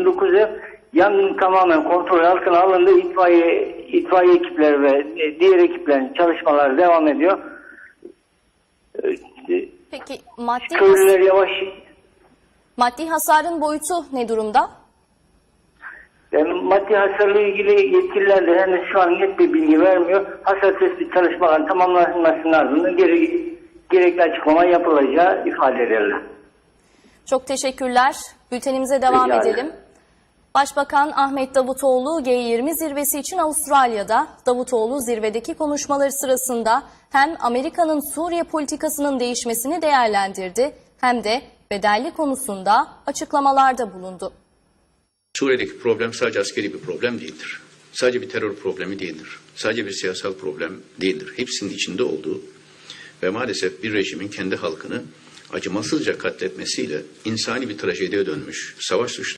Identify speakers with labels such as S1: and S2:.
S1: 29 ev yangın tamamen kontrol altına alındı. İtfaiye, itfaiye ekipleri ve e, diğer ekiplerin çalışmaları devam ediyor. E,
S2: Peki maddi,
S1: Köylüler yavaş
S2: maddi hasarın boyutu ne durumda?
S1: yani maddi hasarla ilgili yetkililer de henüz şu an net bir bilgi vermiyor. Hasar tespit çalışmalarının tamamlanmasının ardından geri, gerekli açıklama yapılacağı ifade ederler.
S2: Çok teşekkürler. Bültenimize devam
S1: Rica ederim.
S2: edelim. Başbakan Ahmet Davutoğlu G20 zirvesi için Avustralya'da. Davutoğlu zirvedeki konuşmaları sırasında hem Amerika'nın Suriye politikasının değişmesini değerlendirdi hem de bedelli konusunda açıklamalarda bulundu.
S3: Suriye'deki problem sadece askeri bir problem değildir. Sadece bir terör problemi değildir. Sadece bir siyasal problem değildir. Hepsinin içinde olduğu ve maalesef bir rejimin kendi halkını acımasızca katletmesiyle insani bir trajediye dönmüş, savaş suçları